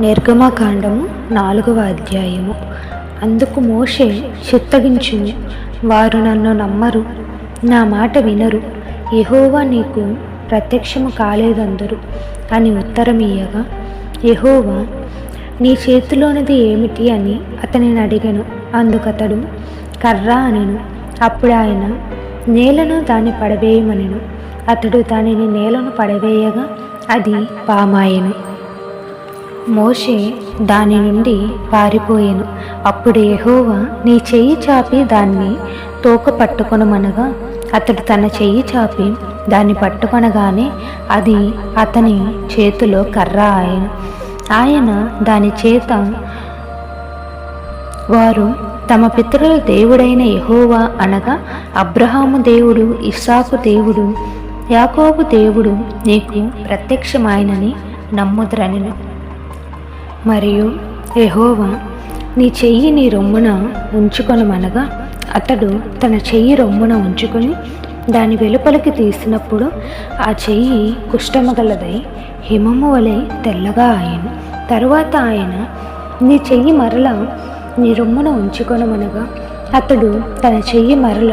నిర్గమకాండము నాలుగవ అధ్యాయము. అందుకు మోషే చిత్తగించుము వారు నన్ను నమ్మరు నా మాట వినరు యహోవా నీకు ప్రత్యక్షము కాలేదందరు అని ఉత్తరం ఇయ్యగా నీ చేతిలోనిది ఏమిటి అని అతనిని అడిగాను. అందుకతడు కర్ర అనెను అప్పుడు ఆయన నేలను దాన్ని పడవేయమనెను. అతడు దానిని నేలను పడవేయగా అది పామాయను. మోషే దాని నుండి పారిపోయాను. అప్పుడు ఎహోవా నీ చెయ్యి చాపి దాన్ని తోక పట్టుకొనమనగా అతడు తన చెయ్యి చాపి దాన్ని పట్టుకొనగానే అది అతని చేతిలో కర్ర ఆయన. ఆయన దాని చేత వారు తమ పితరుల దేవుడైన ఎహోవా అనగా అబ్రహాము దేవుడు ఇస్సాకు దేవుడు యాకోబు దేవుడు నీకు ప్రత్యక్షమాయనని నమ్ముద్రనిను. మరియు ఎహోవా నీ చెయ్యి నీ రొమ్మున ఉంచుకొనమనగా అతడు తన చెయ్యి రొమ్మున ఉంచుకొని దాని వెలుపలికి తీసినప్పుడు ఆ చెయ్యి కుష్టమగలదై హిమము వలె తెల్లగా ఆయన. తరువాత ఆయన నీ చెయ్యి మరల నీ రొమ్మున ఉంచుకొనమనగా అతడు తన చెయ్యి మరల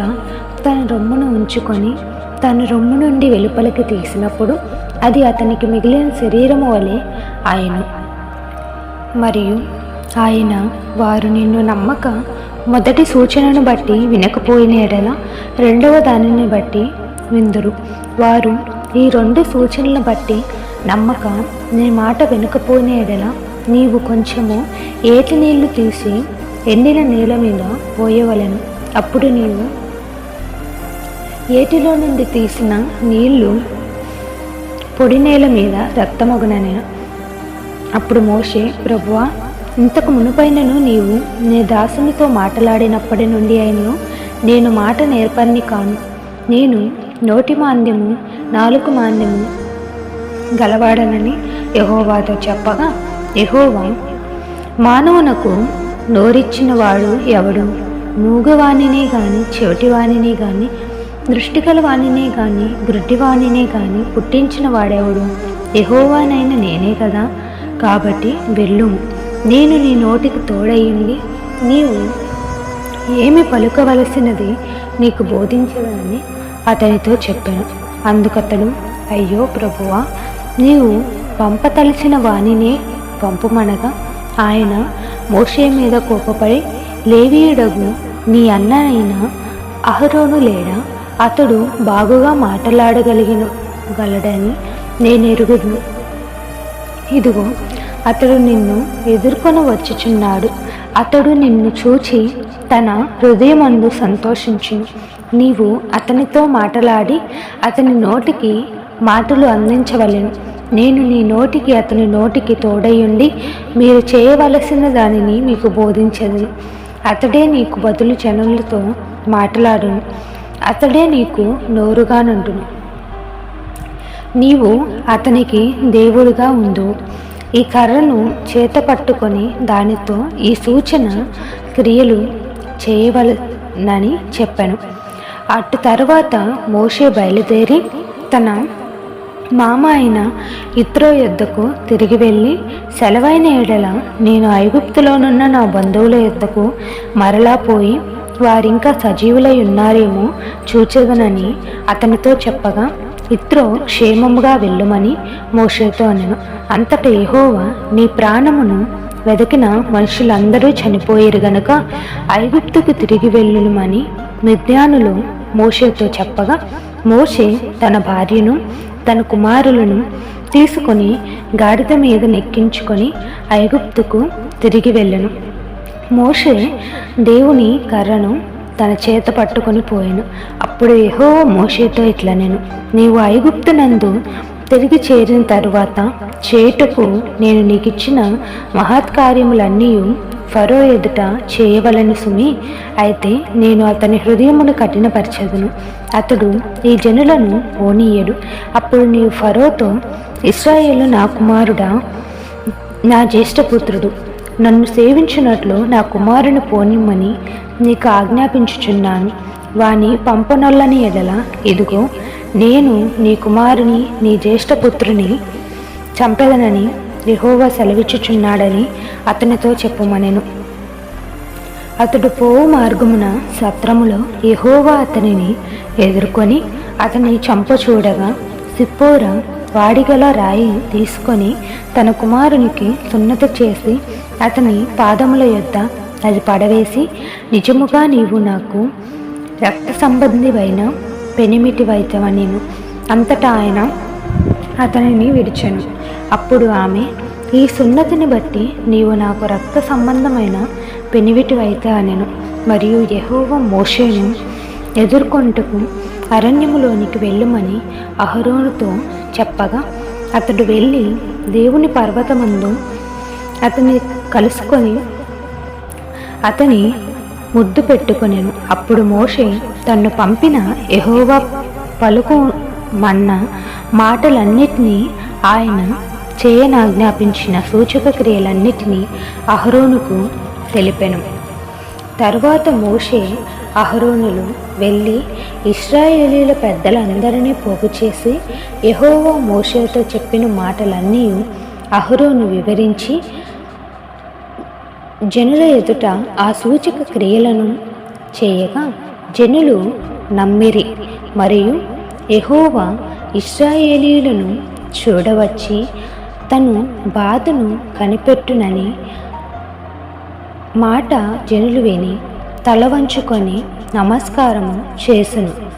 తన రొమ్మున ఉంచుకొని తన రొమ్ము నుండి వెలుపలికి తీసినప్పుడు అది అతనికి మిగిలిన శరీరము వలె ఆయను. మరియు ఆయన వారు నిన్ను నమ్మక మొదటి సూచనను బట్టి వినకపోయిన ఎడల రెండవ దానిని బట్టి విందురు. వారు ఈ రెండు సూచనలను బట్టి నమ్మక నీ మాట వినకపోయిన ఎడల నీవు కొంచెము ఏటి నీళ్ళు తీసి ఎండిన నేల మీద పోయవలను. అప్పుడు నీవు ఏటిలో నుండి తీసిన నీళ్ళు పొడి నేల మీద రక్తమగుననే అప్పుడు మోషే ప్రభువా ఇంతకు మునుపైనను నీవు నీ దాసునితో మాట్లాడినప్పటి నుండి అయినను నేను మాట నేర్పన్ని కాను. నేను నోటి మాంద్యము నాలుగు మాంద్యము గలవాడనని యహోవాతో చెప్పగా యహోవా మానవునకు నోరిచ్చిన వాడు ఎవడు? మూగవాణినే గాని చెవిటివాణినే గాని దృష్టిగల వాణినే గాని గుడ్డివాణినే గాని పుట్టించిన వాడెవడు యహోవానైన నేనే కదా కాబట్టి వెళ్ళుము నేను నీ నోటికి తోడయ్యింది నీవు ఏమి పలుకవలసినది నీకు బోధించదని అతనితో చెప్పాను. అందుకతడు అయ్యో ప్రభువా నీవు పంపతలిచిన వాణినే పంపుమనగా ఆయన మోషే మీద కోపపడి లేవీయుడగు నీ అన్న అయిన అహరోను లేడా? అతడు బాగుగా మాట్లాడగలిగిన గలడని నేను ఎరుగుదును ఇదిగో అతడు నిన్ను ఎదుర్కొని వచ్చుచున్నాడు. అతడు నిన్ను చూచి తన హృదయమందు సంతోషించి. నీవు అతనితో మాట్లాడి అతని నోటికి మాటలు అందించవలెను. నేను నీ నోటికి అతని నోటికి తోడయుండి మీరు చేయవలసిన దానిని మీకు బోధించదు అతడే నీకు బదులు జనులతో మాట్లాడును. అతడే నీకు నోరుగానుంటును నీవు అతనికి దేవుడిగా ఉండు. ఈ కర్రను చేత పట్టుకొని దానితో ఈ సూచన క్రియలు చేయవలనని చెప్పాను. అటు తర్వాత మోషే బయలుదేరి తన మామ అయిన ఇత్రో యుద్ధకు తిరిగి వెళ్ళి సెలవైన ఏడల నేను ఐగుప్తులోనున్న నా బంధువుల యుద్ధకు మరలా పోయి వారింకా సజీవులై ఉన్నారేమో చూచదనని అతనితో చెప్పగా ఇత్రో క్షేమముగా వెళ్ళుమని మోషేతో అనెను. అంతట ఏహోవా నీ ప్రాణమును వెదకిన మనుషులందరూ చనిపోయారు గనక ఐగుప్తుకు తిరిగి వెళ్ళుమని మిద్యానులు మోషేతో చెప్పగా మోషే తన భార్యను తన కుమారులను తీసుకొని గాడిద మీద నెక్కించుకొని ఐగుప్తుకు తిరిగి వెళ్ళను. మోషే దేవుని కర్రను తన చేత పట్టుకొని పోయాను. అప్పుడు ఏహో మోషేతో ఇట్లా నేను నీవు ఐగుప్తునందు తిరిగి చేరిన తరువాత చేటుకు నేను నీకు ఇచ్చిన మహత్కార్యములన్నీ ఫరో ఎదుట చేయవలని సుమి. అయితే నేను అతని హృదయమును కఠినపరచదును. అతడు ఈ జనులను ఓనీయడు. అప్పుడు నీవు ఫరోతో ఇస్రాయేలు నా కుమారుడా నా జ్యేష్ఠపుత్రుడు నన్ను సేవించినట్లు నా కుమారుని పోనిమ్మని నీకు ఆజ్ఞాపించుచున్నాను. వాని పంపనొల్లని ఎడల ఇదిగో నేను నీ కుమారుని నీ జ్యేష్ఠపుత్రుని చంపెదనని యహోవా సెలవిచ్చుచున్నాడని అతనితో చెప్పుమనెను. అతడు పోవు మార్గమున సత్రములో యహోవా అతనిని ఎదుర్కొని అతని చంప చూడగా సిప్పోర వాడిగల రాయి తీసుకొని తన కుమారునికి సున్నత చేసి అతని పాదముల యొద్ద అది పడవేసి నిజముగా నీవు నాకు రక్త సంబంధివైన పెనిమిటివైతవనెను అంతటా ఆయన అతనిని విడిచెను. అప్పుడు ఆమె ఈ సున్నతిని బట్టి నీవు నాకు రక్త సంబంధమైన పెనివిటివైతే అనెను మరియు యహోవ మోషేను ఎదుర్కొంటకు అరణ్యములోనికి వెళ్ళుమని అహరోనుతో చెప్పగా అతడు వెళ్ళి దేవుని పర్వతమందు అతని కలుసుకొని అతని ముద్దు పెట్టుకొనెను. అప్పుడు మోషే తన్ను పంపిన ఎహోవా పలుకు మన్న మాటలన్నిటినీ ఆయన చేయనాజ్ఞాపించిన సూచక క్రియలన్నిటినీ అహరోనుకు తెలిపెను. తరువాత మోషే అహరోనులు వెళ్ళి ఇస్రాయేలీల పెద్దలందరినీ పోగు చేసి యెహోవా మోషేతో చెప్పిన మాటలన్నీ అహరోను వివరించి జనుల ఎదుట ఆ సూచక క్రియలను చేయగా జనులు నమ్మిరి. మరియు ఎహోవా ఇస్రాయేలీలను చూడవచ్చి తను బాధను కనిపెట్టునని మాట జనులు విని తల వంచుకొని నమస్కారము చేసును.